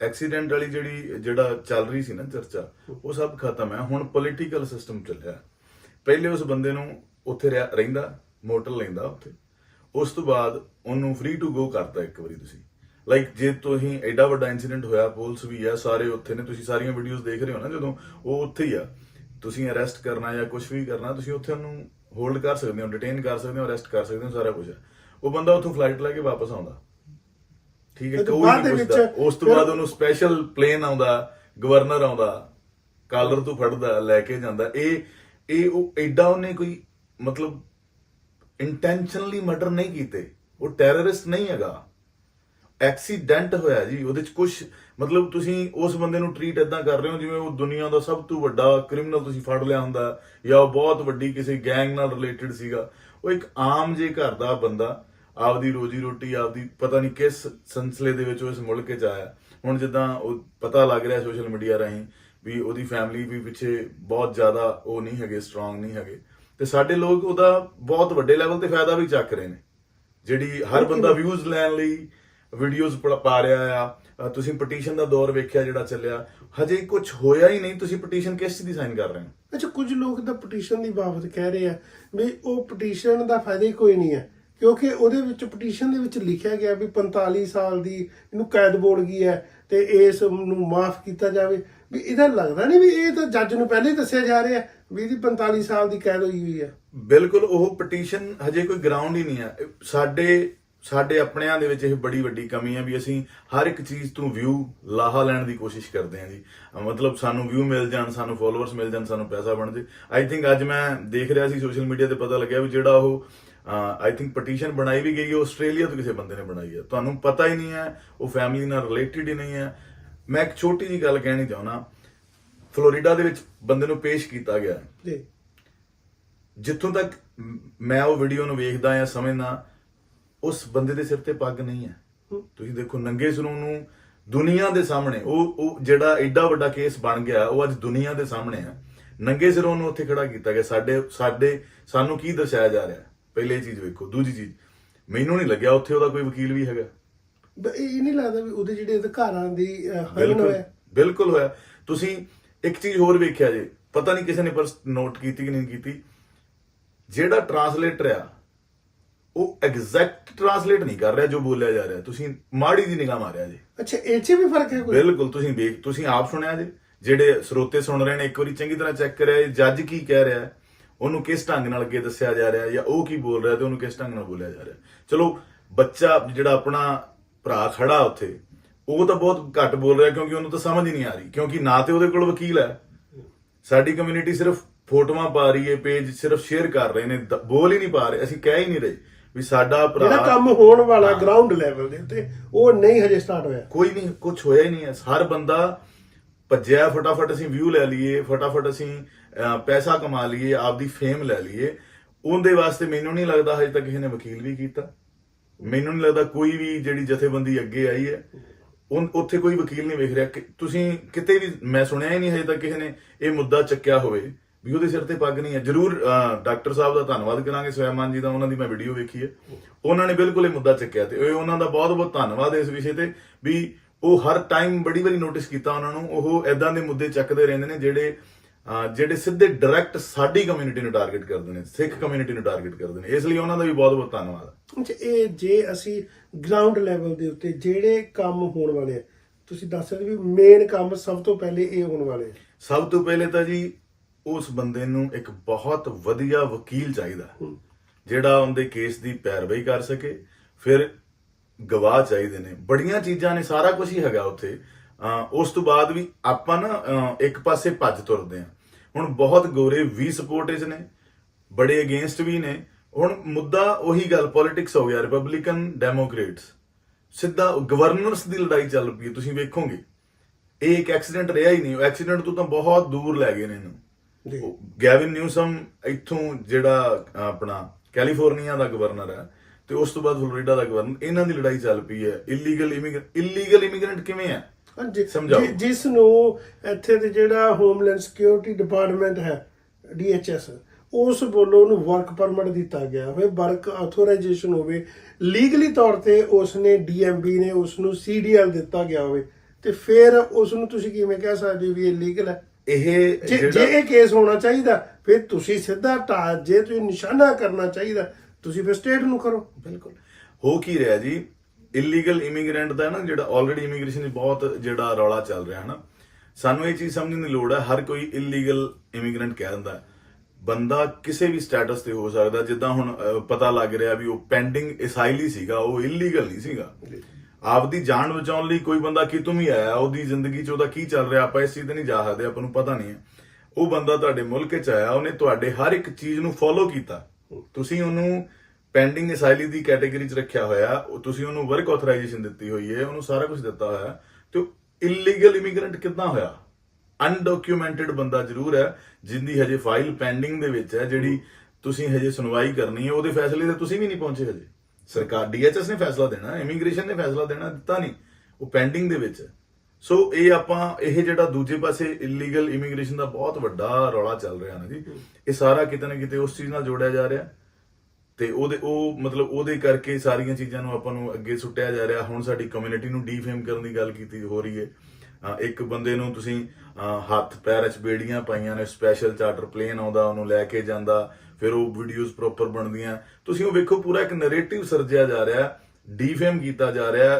ਐਕਸੀਡੈਂਟ ਵਾਲੀ ਜਿਹੜੀ ਜਿਹੜਾ ਚੱਲ ਰਹੀ ਸੀ ਨਾ ਚਰਚਾ ਉਹ ਸਭ ਖਤਮ ਹੈ। ਹੁਣ ਪੋਲੀਟੀਕਲ ਸਿਸਟਮ ਚੱਲਿਆ। ਪਹਿਲੇ ਉਸ ਬੰਦੇ ਨੂੰ ਉੱਥੇ ਰਹਿ- ਰਹਿੰਦਾ ਮੋਟਰ ਲੈਂਦਾ ਉੱਥੇ। ਉਸ ਤੋਂ ਬਾਅਦ ਉਹਨੂੰ ਫ੍ਰੀ ਟੂ ਗੋ ਕਰਤਾ ਇੱਕ ਵਾਰੀ ਤੁਸੀਂ। ਲਾਈਕ ਜੇ ਤੁਸੀਂ ਐਡਾ ਵੱਡਾ ਇਨਸੀਡੈਂਟ ਹੋਇਆ ਪੁਲਿਸ ਵੀ ਆ ਸਾਰੇ ਉੱਥੇ ਨੇ ਤੁਸੀਂ ਸਾਰੀਆਂ ਵੀਡੀਓਜ਼ ਦੇਖ ਰਹੇ ਹੋ ਨਾ ਜਦੋਂ ਉਹ ਉੱਥੇ ਹੀ ਆ। ਤੁਸੀਂ ਅਰੈਸਟ ਕਰਨਾ ਜਾਂ ਕੁਝ ਵੀ ਕਰਨਾ ਤੁਸੀਂ ਉੱਥੇ ਉਹਨੂੰ ਹੋਲਡ ਕਰ ਸਕਦੇ ਹੋ ਡਿਟੇਨ ਕਰ ਸਕਦੇ ਹੋ ਅਰੈਸਟ ਕਰ ਸਕਦੇ ਹੋ ਸਾਰਾ ਕੁਝ ਉਹ ਬੰਦਾ ਉੱਥੋਂ ਫਲਾਈਟ ਲੈ ਕੇ ਵਾਪਸ ਆਉਂਦਾ। ਠੀਕ ਹੈ ਕੋਈ ਨਹੀਂ ਪੁੱਛਦਾ। ਉਸ ਤੋਂ ਬਾਅਦ ਉਹਨੂੰ ਸਪੈਸ਼ਲ ਪਲੇਨ ਆਉਂਦਾ ਗਵਰਨਰ ਆਉਂਦਾ ਕਾਲਰ ਤੋਂ ਫੜਦਾ ਲੈ ਕੇ ਜਾਂਦਾ। ਇਹ ਇਹ ਉਹ ਐਡਾ ਉਹਨੇ ਕੋਈ ਮਤਲਬ ਇੰਟੈਂਸ਼ਨਲੀ ਮਰਡਰ ਨਹੀਂ ਕੀਤੇ। ਉਹ ਟੈਰਰਿਸਟ ਨਹੀਂ ਹੈਗਾ। ਐਕਸੀਡੈਂਟ ਹੋਇਆ ਜੀ ਉਹਦੇ ਚ ਕੁਝ ਮਤਲਬ ਤੁਸੀਂ ਉਸ ਬੰਦੇ ਨੂੰ ਟਰੀਟ ਇਦਾਂ ਕਰ ਰਹੇ ਹੋ ਜਿਵੇਂ ਉਹ ਦੁਨੀਆ ਦਾ ਸਭ ਤੋਂ ਵੱਡਾ ਕ੍ਰਿਮੀਨਲ ਤੁਸੀਂ ਫੜ ਲਿਆ ਹੁੰਦਾ ਜਾਂ ਉਹ ਬਹੁਤ ਵੱਡੀ ਕਿਸੇ ਗੈਂਗ ਨਾਲ ਰਿਲੇਟਡ ਸੀਗਾ। ਉਹ ਇੱਕ ਆਮ ਜੇ ਘਰ ਦਾ ਬੰਦਾ ਆਪਦੀ ਰੋਜੀ ਰੋਟੀ ਆਪਦੀ ਪਤਾ ਨਹੀਂ ਕਿਸ ਸੰਸਲੇ ਦੇ ਵਿੱਚ ਉਹ ਇਸ ਮੁਲਕ 'ਚ ਆਇਆ। ਹੁਣ ਜਿੱਦਾਂ ਉਹ ਪਤਾ ਲੱਗ ਰਿਹਾ ਸੋਸ਼ਲ ਮੀਡੀਆ ਰਾਹੀਂ ਵੀ ਉਹਦੀ ਫੈਮਿਲੀ ਵੀ ਪਿੱਛੇ ਬਹੁਤ ਜ਼ਿਆਦਾ ਉਹ ਨਹੀਂ ਹੈਗੇ ਸਟਰੋਂਗ ਨਹੀਂ ਹੈਗੇ। ਤੇ ਸਾਡੇ ਲੋਕ ਉਹਦਾ ਬਹੁਤ ਵੱਡੇ ਲੈਵਲ ਤੇ ਫਾਇਦਾ ਵੀ ਚੱਕ ਰਹੇ ਨੇ। ਜਿਹੜੀ ਹਰ ਬੰਦਾ ਵਿਊਜ਼ ਲੈਣ ਲਈ ਵੀਡੀਓਜ਼ ਪਾ ਰਿਹਾ ਆ। ਤੁਸੀਂ ਪਟੀਸ਼ਨ ਦਾ ਦੌਰ ਵੇਖਿਆ ਜਿਹੜਾ ਚੱਲਿਆ। ਹਜੇ ਕੁਝ ਹੋਇਆ ਹੀ ਨਹੀਂ। ਤੁਸੀਂ ਪਟੀਸ਼ਨ ਕਿਸ ਦੀ ਸਾਈਨ ਕਰ ਰਹੇ ਹੋ? ਅੱਛਾ ਕੁਝ ਲੋਕ ਤਾਂ ਪਟੀਸ਼ਨ ਦੀ ਬਾਬਤ ਕਹਿ ਰਹੇ ਆ ਵੀ ਉਹ ਪਟੀਸ਼ਨ ਦਾ ਫਾਇਦਾ ਹੀ ਕੋਈ ਨਹੀਂ ਹੈ। ਕਿਉਂਕਿ ਉਹਦੇ ਵਿੱਚ ਪਟੀਸ਼ਨ ਦੇ ਵਿੱਚ ਲਿਖਿਆ ਗਿਆ ਵੀ 45 ਸਾਲ ਦੀ ਇਹਨੂੰ ਕੈਦ ਬੋਲ ਗਈ ਹੈ ਤੇ ਇਸ ਨੂੰ ਮਾਫ ਕੀਤਾ ਜਾਵੇ। ਵੀ ਇਹਦਾ ਲੱਗਦਾ ਨਹੀਂ ਵੀ ਇਹ ਤਾਂ ਜੱਜ ਨੂੰ ਪਹਿਲੇ ਹੀ ਦੱਸਿਆ ਜਾ ਰਿਹਾ ਵੀ ਇਹਦੀ 45 ਸਾਲ ਦੀ ਕੈਦ ਹੋਈ ਹੋਈ ਹੈ। ਬਿਲਕੁਲ ਉਹ ਪਟੀਸ਼ਨ ਹਜੇ ਕੋਈ ਗਰਾਊਂਡ ਹੀ ਨਹੀਂ ਆ ਇਹ ਸਾਡੇ ਸਾਡੇ ਆਪਣਿਆਂ ਦੇ ਵਿੱਚ ਇਹ ਬੜੀ ਵੱਡੀ ਕਮੀ ਹੈ ਵੀ ਅਸੀਂ ਹਰ ਇੱਕ ਚੀਜ਼ ਤੋਂ ਵਿਊ ਲਾਹਾ ਲੈਣ ਦੀ ਕੋਸ਼ਿਸ਼ ਕਰਦੇ ਹਾਂ ਜੀ। ਮਤਲਬ ਸਾਨੂੰ ਵਿਊ ਮਿਲ ਜਾਣ ਸਾਨੂੰ ਫਾਲੋਅਰਸ ਮਿਲ ਜਾਣ ਸਾਨੂੰ ਪੈਸਾ ਬਣ ਜੇ। ਆਈ ਥਿੰਕ ਅੱਜ ਮੈਂ ਦੇਖ ਰਿਹਾ ਸੀ ਸੋਸ਼ਲ ਮੀਡੀਆ ਤੇ ਪਤਾ ਲੱਗਿਆ ਵੀ ਜਿਹੜਾ ਉਹ ਆਈ ਥਿੰਕ ਪਟੀਸ਼ਨ ਬਣਾਈ ਵੀ ਗਈ ਹੈ ਆਸਟ੍ਰੇਲੀਆ ਤੋਂ ਕਿਸੇ ਬੰਦੇ ਨੇ ਬਣਾਈ ਹੈ। ਤੁਹਾਨੂੰ ਪਤਾ ਹੀ ਨਹੀਂ ਹੈ ਉਹ ਫੈਮਿਲੀ ਨਾਲ ਰਿਲੇਟਡ ਹੀ ਨਹੀਂ ਹੈ। ਮੈਂ ਇੱਕ ਛੋਟੀ ਜੀ ਗੱਲ ਕਹਿਣੀ ਚਾਹੁੰਦਾ ਫਲੋਰੀਡਾ ਦੇ ਵਿੱਚ ਬੰਦੇ ਨੂੰ ਪੇਸ਼ ਕੀਤਾ ਗਿਆ। ਜੀ। ਜਿੱਥੋਂ ਤੱਕ ਮ- ਮੈਂ ਉਹ ਵੀਡੀਓ ਨੂੰ ਵੇਖਦਾ ਜਾਂ ਸਮਝਦਾ ਉਸ ਬੰਦੇ ਦੇ ਸਿਰ ਤੇ ਪੱਗ ਨਹੀਂ ਹੈ। ਤੁਸੀਂ ਦੇਖੋ ਨੰਗੇ ਸਰੂੰ ਨੂੰ ਦੁਨੀਆ ਦੇ ਸਾਹਮਣੇ ਉਹ ਉਹ ਜਿਹੜਾ ਐਡਾ ਵੱਡਾ ਕੇਸ ਬਣ ਗਿਆ ਉਹ ਅੱਜ ਦੁਨੀਆ ਦੇ ਸਾਹਮਣੇ ਹੈ। ਨੰਗੇ ਸਿਰੋਂ ਨੂੰ ਉੱਥੇ ਖੜਾ ਕੀਤਾ ਗਿਆ। ਸਾਡੇ ਸਾਡੇ ਸਾਨੂੰ ਕੀ ਦਰਸਾਇਆ ਜਾ ਰਿਹਾ? ਪਹਿਲੇ ਚੀਜ਼ ਵੇਖੋ ਦੂਜੀ ਚੀਜ਼। ਮੈਨੂੰ ਨਹੀਂ ਲੱਗਿਆ ਉੱਥੇ ਉਹਦਾ ਕੋਈ ਵਕੀਲ ਵੀ ਹੈਗਾ। ਇਹ ਨਹੀਂ ਲੱਗਦਾ ਵੀ ਉਹਦੇ ਜਿਹੜੇ ਅਧਿਕਾਰਾਂ ਦੀ ਬਿਲਕੁਲ ਹੋਇਆ। ਬਿਲਕੁਲ ਹੋਇਆ। ਤੁਸੀਂ ਇੱਕ ਚੀਜ਼ ਹੋਰ ਵੇਖਿਆ ਜੇ ਪਤਾ ਨਹੀਂ ਕਿਸੇ ਨੇ ਪਰ ਨੋਟ ਕੀਤੀ ਕਿ ਨਹੀਂ ਕੀਤੀ। ਜਿਹੜਾ ਟਰਾਂਸਲੇਟਰ ਆ ਉਹ ਐਗਜ਼ੈਕਟ ਟਰਾਂਸਲੇਟ ਨਹੀਂ ਕਰ ਰਿਹਾ ਜੋ ਬੋਲਿਆ ਜਾ ਰਿਹਾ। ਤੁਸੀਂ ਮਾੜੀ ਦੀ ਨਿਗਾਹ ਮਾਰਿਆ ਜੇ। ਅੱਛਾ ਇਹ 'ਚ ਵੀ ਫ਼ਰਕ ਹੈ ਕੋਈ? ਬਿਲਕੁਲ ਤੁਸੀਂ ਵੇਖ ਤੁਸੀਂ ਆਪ ਸੁਣਿਆ ਜੇ। ਜਿਹੜੇ ਸਰੋਤੇ ਸੁਣ ਰਹੇ ਨੇ ਇੱਕ ਵਾਰੀ ਚੰਗੀ ਤਰ੍ਹਾਂ ਚੈੱਕ ਕਰਿਆ ਜੱਜ ਕੀ ਕਹਿ ਰਿਹਾ। ਉਹਨੂੰ ਕਿਸ ਢੰਗ ਨਾਲ ਅੱਗੇ ਦੱਸਿਆ ਜਾ ਰਿਹਾ ਜਾਂ ਉਹ ਕੀ ਬੋਲ ਰਿਹਾ ਤੇ ਉਹਨੂੰ ਕਿਸ ਢੰਗ ਨਾਲ ਬੋਲਿਆ ਜਾ ਰਿਹਾ। ਚਲੋ ਬੱਚਾ ਜਿਹੜਾ ਆਪਣਾ ਭਰਾ ਖੜਾ ਉੱਥੇ ਉਹ ਤਾਂ ਬਹੁਤ ਘੱਟ ਬੋਲ ਰਿਹਾ ਕਿਉਂਕਿ ਉਹਨੂੰ ਤਾਂ ਸਮਝ ਹੀ ਨਹੀਂ ਆ ਰਹੀ। ਕਿਉਂਕਿ ਨਾ ਤੇ ਉਹਦੇ ਕੋਲ ਵਕੀਲ ਹੈ। ਸਾਡੀ ਕਮਿਊਨਿਟੀ ਸਿਰਫ ਫੋਟੋਆਂ ਪਾ ਰਹੀ ਹੈ ਪੇਜ ਸਿਰਫ ਸ਼ੇਅਰ ਕਰ ਰਹੇ ਨੇ ਬੋਲ ਹੀ ਨਹੀਂ ਪਾ ਰਹੇ। ਅਸੀਂ ਕਹਿ ਹੀ ਨਹੀਂ ਰਹੇ। ਵੀ ਸਾਡਾ ਭਰਾ ਜਿਹੜਾ ਕੰਮ ਹੋਣ ਵਾਲਾ ਗਰਾਊਂਡ ਲੈਵਲ ਦੇ ਉੱਤੇ ਉਹ ਨਹੀਂ ਹਜੇ ਸਟਾਰਟ ਹੋਇਆ। ਕੋਈ ਨਹੀਂ ਕੁਝ ਹੋਇਆ ਹੀ ਨਹੀਂ ਹੈ। ਹਰ ਬੰਦਾ ਭੱਜਿਆ ਫਟਾਫਟ ਅਸੀਂ ਵਿਊ ਲੈ ਲਈਏ ਫਟਾਫਟ ਅਸੀਂ ਅਹ, ਪੈਸਾ ਕਮਾ ਲਈਏ ਆਪਦੀ ਫੇਮ ਲੈ ਲਈਏ। ਉਹਦੇ ਵਾਸਤੇ ਮੈਨੂੰ ਨਹੀਂ ਲੱਗਦਾ ਹਜੇ ਤੱਕ ਕਿਸੇ ਨੇ ਵਕੀਲ ਵੀ ਕੀਤਾ। ਮੈਨੂੰ ਨਹੀਂ ਲੱਗਦਾ ਕੋਈ ਵੀ ਜਿਹੜੀ ਜਥੇਬੰਦੀ ਅੱਗੇ ਆਈ ਹੈ ਉਨ- ਉੱਥੇ ਕੋਈ ਵਕੀਲ ਨਹੀਂ ਵੇਖ ਰਿਹਾ। ਕਿ ਤੁਸੀਂ ਕਿਤੇ ਵੀ ਮੈਂ ਸੁਣਿਆ ਹੀ ਨਹੀਂ ਹਜੇ ਤੱਕ ਕਿਸੇ ਨੇ ਇਹ ਮੁੱਦਾ ਚੱਕਿਆ ਹੋਵੇ। ਵੀ ਉਹਦੇ ਸਿਰ ਤੇ ਪੱਗ ਨਹੀਂ ਹੈ। ਜਰੂਰ ਡਾਕਟਰ ਸਾਹਿਬ ਦਾ ਧੰਨਵਾਦ ਕਰਾਂਗੇ ਸਵੈਮਾਨ ਜੀ ਦਾ ਉਹਨਾਂ ਦੀ ਮੈਂ ਵੀਡੀਓ ਵੇਖੀ ਹੈ। ਉਹਨਾਂ ਨੇ ਬਿਲਕੁਲ ਇਹ ਮੁੱਦਾ ਚੱਕਿਆ ਤੇ ਇਹ ਉਹਨਾਂ ਦਾ ਬਹੁਤ ਬਹੁਤ ਧੰਨਵਾਦ ਇਸ ਵਿਸ਼ੇ ਤੇ ਵੀ ਉਹ ਹਰ ਟਾਈਮ ਬੜੀ ਵਾਰੀ ਨੋਟਿਸ ਕੀਤਾ ਉਹਨਾਂ ਨੂੰ ਉਹ ਐਦਾਂ ਦੇ ਮੁੱਦੇ ਚੱਕਦੇ ਰਹਿੰਦੇ ਨੇ ਜਿਹੜੇ ਜਿਹੜੇ ਸਿੱਧੇ ਡਾਇਰੈਕਟ ਸਾਡੀ ਕਮਿਊਨਿਟੀ ਨੂੰ ਟਾਰਗੇਟ ਕਰਦੇ ਨੇ ਸਿੱਖ ਕਮਿਊਨਿਟੀ ਨੂੰ ਟਾਰਗੇਟ ਕਰਦੇ ਨੇ। ਇਸ ਲਈ ਉਹਨਾਂ ਦਾ ਵੀ ਬਹੁਤ ਬਹੁਤ ਧੰਨਵਾਦ। ਅੱਛਾ ਇਹ ਜੇ ਅਸੀਂ ਗਰਾਊਂਡ ਲੈਵਲ ਦੇ ਉੱਤੇ ਜਿਹੜੇ ਕੰਮ ਹੋਣ ਵਾਲੇ ਆ ਤੁਸੀਂ ਦੱਸ ਸਕਦੇ ਵੀ ਮੇਨ ਕੰਮ ਸਭ ਤੋਂ ਪਹਿਲੇ ਇਹ ਹੋਣ ਵਾਲੇ ਆ? ਸਭ ਤੋਂ ਪਹਿਲੇ ਤਾਂ ਜੀ ਉਸ ਬੰਦੇ ਨੂੰ ਇੱਕ ਬਹੁਤ ਵਧੀਆ ਵਕੀਲ ਚਾਹੀਦਾ। ਜਿਹੜਾ ਉਹਦੇ ਕੇਸ ਦੀ ਪੈਰਵਾਈ ਕਰ ਸਕੇ ਫਿਰ ਗਵਾਹ ਚਾਹੀਦੇ ਨੇ। ਬੜੀਆਂ ਚੀਜ਼ਾਂ ਨੇ ਸਾਰਾ ਕੁਝ ਹੀ ਹੈਗਾ ਉੱਥੇ। ਉਸ ਤੋਂ ਬਾਅਦ ਵੀ ਆਪਾਂ ਨਾ ਇੱਕ ਪਾਸੇ ਭੱਜ ਤੁਰਦੇ ਆ ਹੁਣ ਬਹੁਤ ਗੋਰੇ ਵੀ ਸਪੋਰਟਿਵ ਨੇ ਬੜੇ ਅਗੇਂਸਟ ਵੀ ਨੇ। ਹੁਣ ਮੁੱਦਾ ਉਹੀ ਗੱਲ ਪੋਲਿਟਿਕਸ ਹੋ ਗਿਆ ਰਿਪਬਲਿਕਨ ਡੈਮੋਕ੍ਰੇਟਸ ਸਿੱਧਾ ਗਵਰਨਰਸ ਦੀ ਲੜਾਈ ਚੱਲ ਪਈ ਤੁਸੀਂ ਵੇਖੋਗੇ। ਇਹ ਇੱਕ ਐਕਸੀਡੈਂਟ ਰਿਹਾ ਹੀ ਨਹੀਂ। ਐਕਸੀਡੈਂਟ ਤੋਂ ਤਾਂ ਬਹੁਤ ਦੂਰ ਲੈ ਗਏ ਨੇ ਇਹਨੂੰ। ਜੀ। ਗੈਵਿਨ ਨਿਊਸਮ ਇੱਥੋਂ ਜਿਹੜਾ ਆਪਣਾ ਕੈਲੀਫੋਰਨੀਆ ਦਾ ਗਵਰਨਰ ਹੈ ਤੇ ਉਸ ਤੋਂ ਬਾਅਦ ਫਲੋਰੀਡਾ ਦਾ ਗਵਰਨਰ ਇਹਨਾਂ ਦੀ ਲੜਾਈ ਚੱਲ ਪਈ ਹੈ। ਇਲੀਗਲ ਇਮੀਗ੍ਰੈਂਟ ਇਲੀਗਲ ਇਮੀਗ੍ਰੈਂਟ ਕਿਵੇਂ ਹੈ? ਹਾਂਜੀ ਸਮਝਾਓ। ਜਿਸ ਨੂੰ ਇੱਥੇ ਦੇ ਜਿਹੜਾ ਹੋਮਲੈਂਡ ਸਿਕਿਉਰਿਟੀ ਡਿਪਾਰਟਮੈਂਟ ਹੈ ਡੀਐਚਐਸ ਉਸ ਵੱਲੋਂ ਉਹਨੂੰ ਵਰਕ ਪਰਮਿਟ ਦਿੱਤਾ ਗਿਆ ਹੋਵੇ ਵਰਕ ਆਥੋਰਾਈਜੇਸ਼ਨ ਹੋਵੇ। ਲੀਗਲੀ ਤੌਰ ਤੇ ਉਸ ਨੇ ਡੀਐਮਬੀ ਨੇ ਉਸ ਨੂੰ ਸੀਡੀਐਲ ਦਿੱਤਾ ਗਿਆ ਹੋਵੇ ਤੇ ਫਿਰ ਉਸ ਨੂੰ ਤੁਸੀਂ ਕਿਵੇਂ ਕਹਿ ਸਕਦੇ ਹੋ ਵੀ ਇਹ ਲੀਗਲ ਹੈ? ਇਹ ਜੇ ਇਹ ਕੇਸ ਹੋਣਾ ਚਾਹੀਦਾ ਫਿਰ ਤੁਸੀਂ ਸਿੱਧਾ ਟਾ ਜੇ ਤੁਸੀਂ ਨਿਸ਼ਾਨਾ ਕਰਨਾ ਚਾਹੀਦਾ ਤੁਸੀਂ ਫਿਰ ਸਟੇਟ ਨੂੰ ਕਰੋ। ਬਿਲਕੁਲ। ਹੋ ਕੀ ਰਿਹਾ ਜੀ? ਇਲੀਗਲ ਇਮੀਗ੍ਰੈਂਟ ਦਾ ਨਾ ਜਿਹੜਾ ਆਲਰੇਡੀ ਇਮੀਗ੍ਰੇਸ਼ਨ ਦੀ ਬਹੁਤ ਜਿਹੜਾ ਰੌਲਾ ਚੱਲ ਰਿਹਾ ਹੈ ਨਾ ਸਾਨੂੰ ਇਹ ਚੀਜ਼ ਸਮਝਣ ਦੀ ਲੋੜ ਹੈ ਹਰ ਕੋਈ ਇਲੀਗਲ ਇਮੀਗ੍ਰੈਂਟ ਕਹਿ ਦਿੰਦਾ। ਬੰਦਾ ਕਿਸੇ ਵੀ ਸਟੇਟਸ ਤੇ ਹੋ ਸਕਦਾ ਜਿੱਦਾਂ ਹੁਣ ਪਤਾ ਲੱਗ ਰਿਹਾ ਵੀ ਉਹ ਪੈਂਡਿੰਗ ਅਸਾਈਲੀ ਸੀਗਾ ਉਹ ਇਲੀਗਲ ਨਹੀਂ ਸੀਗਾ। ਆਪਦੀ ਜਾਨ ਬਚਾਉਣ ਲਈ ਕੋਈ ਬੰਦਾ ਕਿਤੋਂ ਵੀ ਆਇਆ ਉਹਦੀ ਜ਼ਿੰਦਗੀ 'ਚ ਉਹਦਾ ਕੀ ਚੱਲ ਰਿਹਾ ਆਪਾਂ ਇਸ ਚੀਜ਼ ਤੇ ਨਹੀਂ ਜਾ ਸਕਦੇ ਆਪਾਂ ਨੂੰ ਪਤਾ ਨਹੀਂ ਹੈ। ਉਹ ਬੰਦਾ ਤੁਹਾਡੇ ਮੁਲਕ 'ਚ ਆਇਆ ਉਹਨੇ ਤੁਹਾਡੇ ਹਰ ਇੱਕ ਚੀਜ਼ ਨੂੰ ਫੋਲੋ ਕੀਤਾ। ਤੁਸੀਂ ਉਹਨੂੰ ਪੈਂਡਿੰਗ ਅਸਾਈਲੀ ਦੀ ਕੈਟਾਗਰੀ 'ਚ ਰੱਖਿਆ ਹੋਇਆ ਤੁਸੀਂ ਉਹਨੂੰ ਵਰਕ ਆਥੋਰਾਈਜੇਸ਼ਨ ਦਿੱਤੀ ਹੋਈ ਹੈ ਉਹਨੂੰ ਸਾਰਾ ਕੁਝ ਦਿੱਤਾ ਹੋਇਆ ਹੈ, ਤੇ ਇਲੀਗਲ ਇਮੀਗ੍ਰੈਂਟ ਕਿੱਦਾਂ ਹੋਇਆ? ਅਨਡਾਕੂਮੈਂਟਡ ਬੰਦਾ ਜ਼ਰੂਰ ਹੈ ਜਿੰਦੀ ਹਜੇ ਫਾਈਲ ਪੈਂਡਿੰਗ ਦੇ ਵਿੱਚ ਹੈ ਜਿਹੜੀ ਤੁਸੀਂ ਹਜੇ ਸੁਣਵਾਈ ਕਰਨੀ ਹੈ ਉਹਦੇ ਫੈਸਲੇ ਤੇ ਤੁਸੀਂ ਵੀ ਨਹੀਂ ਪਹੁੰਚੇ ਹਜੇ। ਸਰਕਾਰ ਡੀਐਚਐਸ ਨੇ ਫੈਸਲਾ ਦੇਣਾ, ਇਮੀਗ੍ਰੇਸ਼ਨ ਨੇ ਫੈਸਲਾ ਦੇਣਾ, ਦਿੱਤਾ ਨਹੀਂ, ਉਹ ਪੈਂਡਿੰਗ ਦੇ ਵਿੱਚ। ਸੋ ਇਹ ਆਪਾਂ, ਇਹ ਜਿਹੜਾ ਦੂਜੇ ਪਾਸੇ ਇਲੀਗਲ ਇਮੀਗ੍ਰੇਸ਼ਨ ਦਾ ਬਹੁਤ ਵੱਡਾ ਰੌਲਾ ਚੱਲ ਰਿਹਾ ਨਾ ਜੀ, ਇਹ ਸਾਰਾ ਕਿਤੇ ਨਾ ਕਿਤੇ ਉਸ ਚੀਜ਼ ਨਾਲ ਜੋੜਿਆ ਜਾ ਰਿਹਾ। ਤੇ ਉਹਦੇ, ਉਹ ਮਤਲਬ ਉਹਦੇ ਕਰਕੇ ਸਾਰੀਆਂ ਚੀਜ਼ਾਂ ਨੂੰ ਆਪਾਂ ਨੂੰ ਅੱਗੇ ਸੁੱਟਿਆ ਜਾ ਰਿਹਾ। ਹੁਣ ਸਾਡੀ ਕਮਿਊਨਿਟੀ ਨੂੰ ਡੀਫੇਮ ਕਰਨ ਦੀ ਗੱਲ ਕੀਤੀ ਹੋ ਰਹੀ ਹੈ। ਇੱਕ ਬੰਦੇ ਨੂੰ ਤੁਸੀਂ ਹੱਥ ਪੈਰ 'ਚ ਬੇੜੀਆਂ ਪਾਈਆਂ ਨੇ ਸਪੈਸ਼ਲ ਚਾਰਟਰ ਪਲੇਨ ਆਉਂਦਾ, ਉਹਨੂੰ ਲੈ ਕੇ ਜਾਂਦਾ। ਫਿਰ ਉਹ ਵੀਡੀਓਜ਼ ਪ੍ਰੋਪਰ ਬਣਦੀਆਂ। ਤੁਸੀਂ ਉਹ ਵੇਖੋ ਪੂਰਾ ਇੱਕ ਨੈਰੇਟਿਵ ਸਿਰਜਿਆ ਜਾ ਰਿਹਾ ਡੀਫੇਮ ਕੀਤਾ ਜਾ ਰਿਹਾ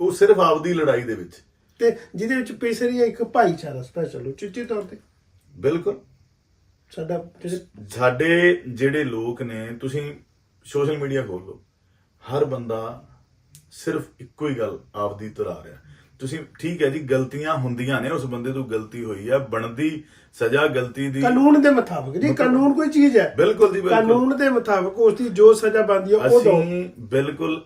ਉਹ ਸਿਰਫ ਆਪਦੀ ਲੜਾਈ ਦੇ ਵਿੱਚ। ਤੇ ਜਿਹਦੇ ਵਿੱਚ ਪੇਸ਼ ਰਹੀ ਹੈ ਇੱਕ ਭਾਈਚਾਰਾ ਸਪੈਸ਼ਲ ਉਚਿਤ ਤੌਰ ਤੇ। ਬਿਲਕੁਲ। ਸਾਡਾ ਸਾਡੇ ਜਿਹੜੇ ਲੋਕ ਨੇ ਤੁਸੀਂ ਸੋਸ਼ਲ ਮੀਡੀਆ ਖੋਲ ਲਓ। ਹਰ ਬੰਦਾ ਸਿਰਫ ਇੱਕੋ ਹੀ ਗੱਲ ਆਪਦੀ ਤੁਰਾ ਰਿਹਾ। ਤੁਸੀਂ ਠੀਕ ਹੈ ਜੀ ਗਲਤੀਆਂ ਹੁੰਦੀਆਂ ਨੇ ਉਸ ਬੰਦੇ ਤੋਂ ਗਲਤੀ ਹੋਈ ਹੈ ਬਣਦੀ ਸਜ਼ਾ ਗਲਤੀ ਦੀ ਕਾਨੂੰਨ ਦੇ ਮੁਤਾਬਕ ਜੀ ਕਾਨੂੰਨ ਕੋਈ ਚੀਜ਼ ਹੈ। ਬਿਲਕੁਲ ਜੀ ਬਿਲਕੁਲ। ਕਾਨੂੰਨ ਦੇ ਮੁਤਾਬਕ ਉਸ ਦੀ ਜੋ ਸਜ਼ਾ ਬਣਦੀ ਹੈ ਉਹ ਦੋ। ਅਸੀਂ ਬਿਲਕੁਲ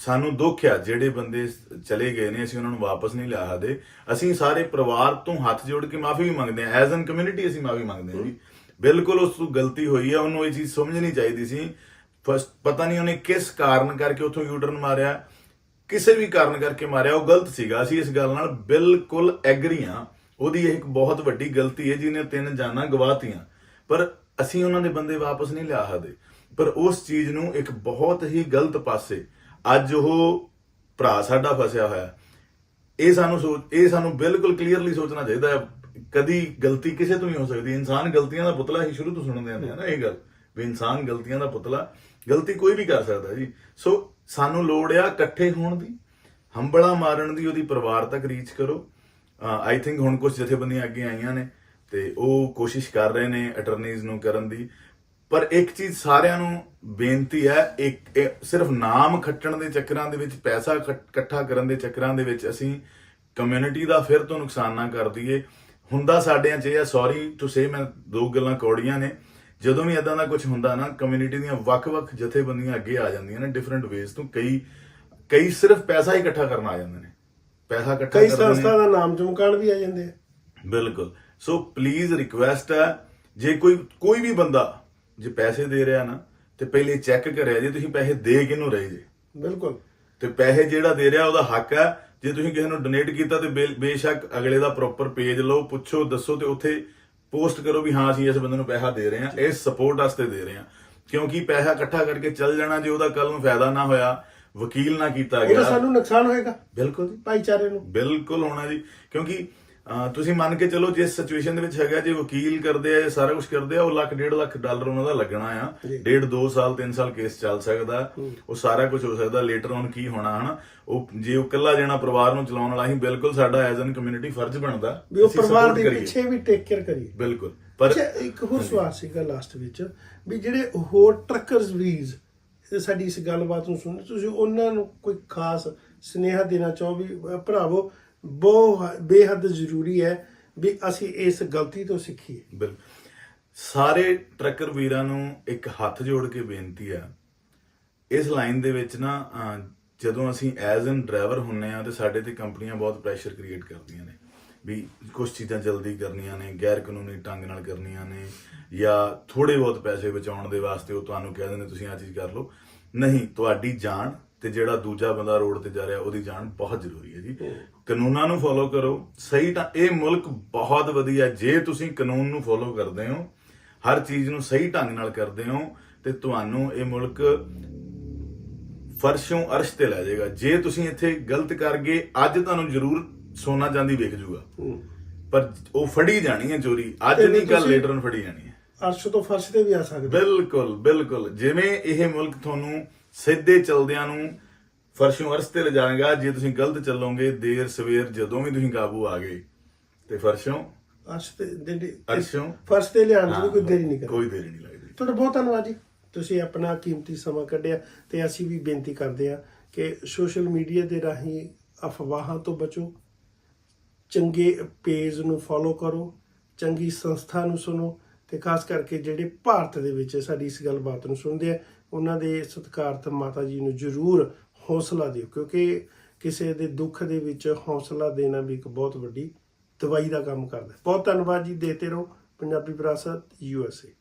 ਸਾਨੂੰ ਦੁੱਖ ਆ ਜਿਹੜੇ ਬੰਦੇ ਚਲੇ ਗਏ ਨੇ ਅਸੀਂ ਉਹਨਾਂ ਨੂੰ ਵਾਪਸ ਨਹੀਂ ਲਿਆ ਸਕਦੇ। ਅਸੀਂ ਸਾਰੇ ਪਰਿਵਾਰ ਤੋਂ ਹੱਥ ਜੋੜ ਕੇ ਮਾਫੀ ਵੀ ਮੰਗਦੇ ਹਾਂ ਐਜ਼ ਐਨ ਕਮਿਊਨਿਟੀ ਅਸੀਂ ਮਾਫੀ ਮੰਗਦੇ ਹਾਂ ਜੀ। ਬਿਲਕੁਲ ਉਸ ਤੋਂ ਗਲਤੀ ਹੋਈ ਹੈ ਉਹਨੂੰ ਇਹ ਚੀਜ਼ ਸਮਝਣੀ ਚਾਹੀਦੀ ਸੀ। ਫਸਟ ਪਤਾ ਨਹੀਂ ਉਹਨੇ ਕਿਸ ਕਾਰਨ ਕਰਕੇ ਉੱਥੋਂ ਯੂਟਰਨ ਮਾਰਿਆ। ਕਿਸੇ ਵੀ ਕਾਰਨ ਕਰਕੇ ਮਾਰਿਆ, ਉਹ ਗਲਤ ਸੀਗਾ। ਅਸੀਂ ਇਸ ਗੱਲ ਨਾਲ ਬਿਲਕੁਲ ਐਗਰੀ ਹਾਂ। ਉਹਦੀ ਇਹ ਇੱਕ ਬਹੁਤ ਵੱਡੀ ਗਲਤੀ ਹੈ, ਜਿਹਨੇ ਤਿੰਨ ਜਾਨਾਂ ਗਵਾਤੀਆਂ ਪਰ ਅਸੀਂ ਉਹਨਾਂ ਦੇ ਬੰਦੇ ਵਾਪਸ ਨਹੀਂ ਲਿਆ ਸਕਦੇ। ਪਰ ਉਸ ਚੀਜ਼ ਨੂੰ ਇੱਕ ਬਹੁਤ ਹੀ ਗਲਤ ਪਾਸੇ, ਅੱਜ ਉਹ ਭਰਾ ਸਾਡਾ ਫਸਿਆ ਹੋਇਆ ਇਹ ਸਾਨੂੰ ਸੋਚ, ਇਹ ਸਾਨੂੰ ਬਿਲਕੁਲ ਕਲੀਅਰਲੀ ਸੋਚਣਾ ਚਾਹੀਦਾ ਹੈ, ਕਦੀ ਗਲਤੀ ਕਿਸੇ ਤੋਂ ਨਹੀਂ ਹੋ ਸਕਦੀ। ਇਨਸਾਨ ਗਲਤੀਆਂ ਦਾ ਪੁਤਲਾ ਹੀ ਸ਼ੁਰੂ ਤੋਂ ਸੁਣਦੇ ਆਉਂਦੇ ਆ ਨਾ ਇਹ ਗੱਲ, ਵੀ ਇਨਸਾਨ ਗਲਤੀਆਂ ਦਾ ਪੁਤਲਾ ਗਲਤੀ ਕੋਈ ਵੀ ਕਰ ਸਕਦਾ ਜੀ। ਸੋ ਸਾਨੂੰ ਲੋੜ ਆ ਇਕੱਠੇ ਹੋਣ ਦੀ, ਹੰਬਲਾ ਮਾਰਨ ਦੀ ਉਹਦੀ ਪਰਿਵਾਰ ਤੱਕ ਰੀਚ ਕਰੋ। ਆਈ ਥਿੰਕ ਹੁਣ ਕੁਝ ਜਥੇਬੰਦੀਆਂ ਅੱਗੇ ਆਈਆਂ ਨੇ ਤੇ ਉਹ ਕੋਸ਼ਿਸ਼ ਕਰ ਰਹੇ ਨੇ ਅਟਰਨੀਜ਼ ਨੂੰ ਕਰਨ ਦੀ। ਪਰ ਇੱਕ ਚੀਜ਼ ਸਾਰਿਆਂ ਨੂੰ ਬੇਨਤੀ ਹੈ, ਇੱਕ ਸਿਰਫ ਨਾਮ ਖੱਟਣ ਦੇ ਚੱਕਰਾਂ ਦੇ ਵਿੱਚ, ਪੈਸਾ ਇਕੱਠਾ ਕਰਨ ਦੇ ਚੱਕਰਾਂ ਦੇ ਵਿੱਚ ਅਸੀਂ ਕਮਿਊਨਿਟੀ ਦਾ ਫਿਰ ਤੋਂ ਨੁਕਸਾਨ ਨਾ ਕਰ ਦਈਏ। ਹੁੰਦਾ ਸਾਡਿਆਂ 'ਚ ਇਹ ਆ ਸੌਰੀ ਟੂ ਸੇ ਮੈਂ ਦੋ ਗੱਲਾਂ ਕੌੜੀਆਂ ਨੇ ਜਦੋਂ ਵੀ ਇਦਾਂ ਦਾ ਕੁਝ ਹੁੰਦਾ ਨਾ ਕਮਿਊਨਿਟੀ ਦੀਆਂ ਵੱਖ-ਵੱਖ ਜਥੇਬੰਦੀਆਂ ਅੱਗੇ ਆ ਜਾਂਦੀਆਂ ਨੇ ਡਿਫਰੈਂਟ ਵੇਜ਼ ਤੋਂ ਕਈ ਕਈ ਸਿਰਫ ਪੈਸਾ ਇਕੱਠਾ ਕਰਨ ਆ ਜਾਂਦੇ ਨੇ। ਪੈਸਾ ਇਕੱਠਾ ਕਈ ਕਰਦੇ ਨੇ। ਸੰਸਥਾ ਦਾ ਨਾਮ ਚਮਕਾਉਣ ਵੀ ਆ ਜਾਂਦੇ ਆ। ਬਿਲਕੁਲ। ਸੋ ਪਲੀਜ਼ ਰਿਕੁਐਸਟ ਹੈ ਜੇ ਕੋਈ ਕੋਈ ਵੀ ਬੰਦਾ ਜੇ ਪੈਸੇ ਦੇ ਰਿਹਾ ਨਾ ਤੇ ਪਹਿਲੇ ਚੈੱਕ ਕਰਿਆ ਜੇ ਤੁਸੀਂ ਪੈਸੇ ਦੇ ਕਿਹਨੂੰ ਰਹੇ ਜੇ? ਬਿਲਕੁਲ। ਤੇ ਪੈਸੇ ਜਿਹੜਾ ਦੇ ਰਿਹਾ ਉਹਦਾ ਹੱਕ ਹੈ ਜੇ ਤੁਸੀਂ ਕਿਸੇ ਨੂੰ ਡੋਨੇਟ ਕੀਤਾ ਤੇ ਬੇਸ਼ੱਕ ਅਗਲੇ ਦਾ ਪ੍ਰੋਪਰ ਪੇਜ ਲਓ ਪੁੱਛੋ ਦੱਸੋ ਤੇ ਉੱਥੇ ਪੋਸਟ ਕਰੋ ਵੀ ਹਾਂ ਅਸੀਂ ਇਸ ਬੰਦੇ ਨੂੰ ਪੈਸਾ ਦੇ ਰਹੇ ਹਾਂ ਇਸ ਸਪੋਰਟ ਵਾਸਤੇ ਦੇ ਰਹੇ ਹਾਂ। ਕਿਉਂਕਿ ਪੈਸਾ ਇਕੱਠਾ ਕਰਕੇ ਚੱਲ ਜਾਣਾ ਜੇ ਉਹਦਾ ਕੱਲ ਨੂੰ ਫਾਇਦਾ ਨਾ ਹੋਇਆ ਵਕੀਲ ਨਾ ਕੀਤਾ ਉਹਦਾ ਗਿਆ। ਸਾਨੂੰ ਨੁਕਸਾਨ ਹੋਏਗਾ। ਬਿਲਕੁਲ ਜੀ। ਭਾਈਚਾਰੇ ਨੂੰ। ਬਿਲਕੁਲ ਹੋਣਾ ਜੀ। ਕਿਉਂਕਿ ਤੁਸੀਂ ਮੰਨ ਕੇ ਚਲੋ ਜਿਸ ਸਿਚੁਏਸ਼ਨ ਦੇ ਵਿੱਚ ਹੈਗਾ ਜੇ ਵਕੀਲ ਕਰਦੇ ਆ ਸਾਰਾ ਕੁਝ ਕਰਦੇ ਆ ਉਹ ਲੱਖ ਡੇਢ ਲੱਖ ਡਾਲਰ ਉਹਨਾਂ ਦਾ ਲੱਗਣਾ ਆ। ਜੀ। ਡੇਢ 2 ਸਾਲ 3 ਸਾਲ ਕੇਸ ਚੱਲ ਸਕਦਾ। ਉਹ ਸਾਰਾ ਕੁਝ ਹੋ ਸਕਦਾ ਲੇਟਰ ਔਨ ਕੀ ਹੋਣਾ ਹਨਾ? ਉਹ ਜੇ ਉਹ ਇਕੱਲਾ ਜਣਾ ਪਰਿਵਾਰ ਨੂੰ ਚਲਾਉਣ ਵਾਲਾ ਹੀ ਬਿਲਕੁਲ ਸਾਡਾ ਐਜ਼ ਐਨ ਕਮਿਊਨਿਟੀ ਫਰਜ਼ ਬਣਦਾ। ਵੀ ਉਹ ਪਰਿਵਾਰ ਦੇ। ਪਿੱਛੇ ਵੀ ਟੇਕ ਕੇਅਰ ਕਰੀਏ। ਬਿਲਕੁਲ। ਪਰ ਇੱਕ ਹੋਰ ਸਵਾਲ ਸੀਗਾ ਲਾਸਟ ਵਿੱਚ ਵੀ ਜਿਹੜੇ ਹੋਰ ਟਰੱਕਰਸ ਵੀਜ਼ ਸਾਡੀ ਇਸ ਗੱਲਬਾਤ ਨੂੰ ਸੁਣ ਤੁਸੀਂ ਉਹਨਾਂ ਨੂੰ ਕੋਈ ਖਾਸ ਸਨੇਹਾ ਦੇਣਾ ਚਾਹੋ ਵੀ ਭਰਾਵੋ ਬਹੁਤ ਬੇਹੱਦ ਜ਼ਰੂਰੀ ਹੈ ਵੀ ਅਸੀਂ ਇਸ ਗਲਤੀ ਤੋਂ ਸਿੱਖੀਏ। ਬਿਲਕੁਲ। ਸਾਰੇ ਟਰੱਕਰ ਵੀਰਾਂ ਨੂੰ ਇੱਕ ਹੱਥ ਜੋੜ ਕੇ ਬੇਨਤੀ ਆ ਇਸ ਲਾਈਨ ਦੇ ਵਿੱਚ ਨਾ ਜਦੋਂ ਅਸੀਂ ਐਜ਼ ਐਨ ਡਰਾਈਵਰ ਹੁੰਨੇ ਆ ਤੇ ਸਾਡੇ ਤੇ ਕੰਪਨੀਆਂ ਬਹੁਤ ਪ੍ਰੈਸ਼ਰ ਕ੍ਰੀਏਟ ਕਰਦੀਆਂ ਨੇ ਵੀ ਕੁਝ ਚੀਜ਼ਾਂ ਜਲਦੀ ਕਰਨੀਆਂ ਨੇ, ਗੈਰ ਕਾਨੂੰਨੀ ਢੰਗ ਨਾਲ ਕਰਨੀਆਂ ਨੇ ਜਾਂ ਥੋੜੇ ਬਹੁਤ ਪੈਸੇ ਬਚਾਉਣ ਦੇ ਵਾਸਤੇ ਉਹ ਤੁਹਾਨੂੰ ਕਹਿ ਦਿੰਦੇ ਤੁਸੀਂ ਆ ਚੀਜ਼ ਕਰ ਲਓ। ਨਹੀਂ, ਤੁਹਾਡੀ ਜਾਨ ਤੇ ਜਿਹੜਾ ਦੂਜਾ ਬੰਦਾ ਰੋਡ ਤੇ ਜਾ ਰਿਹਾ ਉਹਦੀ ਜਾਨ ਬਹੁਤ ਜ਼ਰੂਰੀ ਹੈ ਜੀ। ਕਾਨੂੰਨਾਂ ਨੂੰ ਫੋਲੋ ਕਰੋ। ਸਹੀ ਤਾਂ ਇਹ ਮੁਲਕ ਬਹੁਤ ਵਧੀਆ ਜੇ ਤੁਸੀਂ ਕਾਨੂੰਨ ਨੂੰ ਫੋਲੋ ਕਰਦੇ ਹੋ ਹਰ ਚੀਜ਼ ਨੂੰ ਸਹੀ ਢੰਗ ਨਾਲ ਕਰਦੇ ਹੋ ਤੇ ਤੁਹਾਨੂੰ ਇਹ ਮੁਲਕ ਫਰਸ਼ੋਂ ਅਰਸ਼ ਤੇ ਲੈ ਜਾਏਗਾ। ਜੇ ਤੁਸੀਂ ਇੱਥੇ ਗਲਤ ਕਰ ਗਏ ਅੱਜ ਤੁਹਾਨੂੰ ਜ਼ਰੂਰ ਸੋਨਾ ਚਾਂਦੀ ਵੇਖ ਜੂਗਾ ਪਰ ਉਹ ਫੜੀ ਜਾਣੀ ਹੈ ਚੋਰੀ। ਅੱਜ ਨਹੀਂ ਕੱਲ ਲੇਟਰ ਨੂੰ ਫੜੀ ਜਾਣੀ ਹੈ। ਅਰਸ਼ ਤੋਂ ਫਰਸ਼ ਤੇ ਵੀ ਆ ਸਕਦੇ। ਬਿਲਕੁਲ ਬਿਲਕੁਲ। ਜਿਵੇਂ ਇਹ ਮੁਲਕ ਤੁਹਾਨੂੰ ਸਿੱਧੇ ਚਲਦਿਆਂ ਨੂੰ ਫਰਸ਼ੋਂ ਅਰਸ਼ ਤੇ ਲਿਜਾਏਗਾ। ਜੇ ਤੁਸੀਂ ਗਲਤ ਚੱਲੋਗੇ ਦੇਰ ਸਵੇਰ ਜਦੋਂ ਵੀ ਤੁਸੀਂ ਕਾਬੂ ਆ ਗਏ ਤੇ ਫਰਸ਼ੋਂ ਅਰਸ਼ ਤੇ ਜਿਹੜੀ- ਅਰਸ਼ੋਂ ਫਰਸ਼ ਤੇ ਲਿਆਉਣ ਦੀ ਕੋਈ ਦੇਰੀ ਨਹੀਂ ਕਰਨੀ। ਕੋਈ ਦੇਰੀ ਨਹੀਂ ਲੱਗਦੀ। ਤੁਹਾਡਾ ਬਹੁਤ ਧੰਨਵਾਦ ਜੀ। ਤੁਸੀਂ ਆਪਣਾ ਕੀਮਤੀ ਸਮਾਂ ਕੱਢਿਆ ਤੇ ਅਸੀਂ ਵੀ ਬੇਨਤੀ ਕਰਦੇ ਹਾਂ ਕਿ ਸੋਸ਼ਲ ਮੀਡੀਆ ਦੇ ਰਾਹੀਂ ਅਫਵਾਹਾਂ ਤੋਂ ਬਚੋ। ਚੰਗੇ ਪੇਜ ਨੂੰ ਫੋਲੋ ਕਰੋ ਚੰਗੀ ਸੰਸਥਾ ਨੂੰ ਸੁਣੋ ਤੇ ਖਾਸ ਕਰਕੇ ਜਿਹੜੇ ਭਾਰਤ ਦੇ ਵਿੱਚ ਸਾਡੀ ਇਸ ਗੱਲਬਾਤ ਨੂੰ ਸੁਣਦੇ ਆ ਉਹਨਾਂ ਦੇ ਸਤਿਕਾਰਤ ਮਾਤਾ ਜੀ ਨੂੰ ਜ਼ਰੂਰ ਹੌਸਲਾ ਦਿਓ, ਕਿਉਂਕਿ ਕਿਸੇ ਦੇ ਦੁੱਖ ਦੇ ਵਿੱਚ ਹੌਸਲਾ ਦੇਣਾ ਵੀ ਇੱਕ ਬਹੁਤ ਵੱਡੀ ਦਵਾਈ ਦਾ ਕੰਮ ਕਰਦਾ। ਬਹੁਤ ਧੰਨਵਾਦ ਜੀ, ਦੇਤੇ ਰਹੋ। ਪੰਜਾਬੀ ਵਿਰਾਸਤ, ਯੂ ਐਸ ਏ।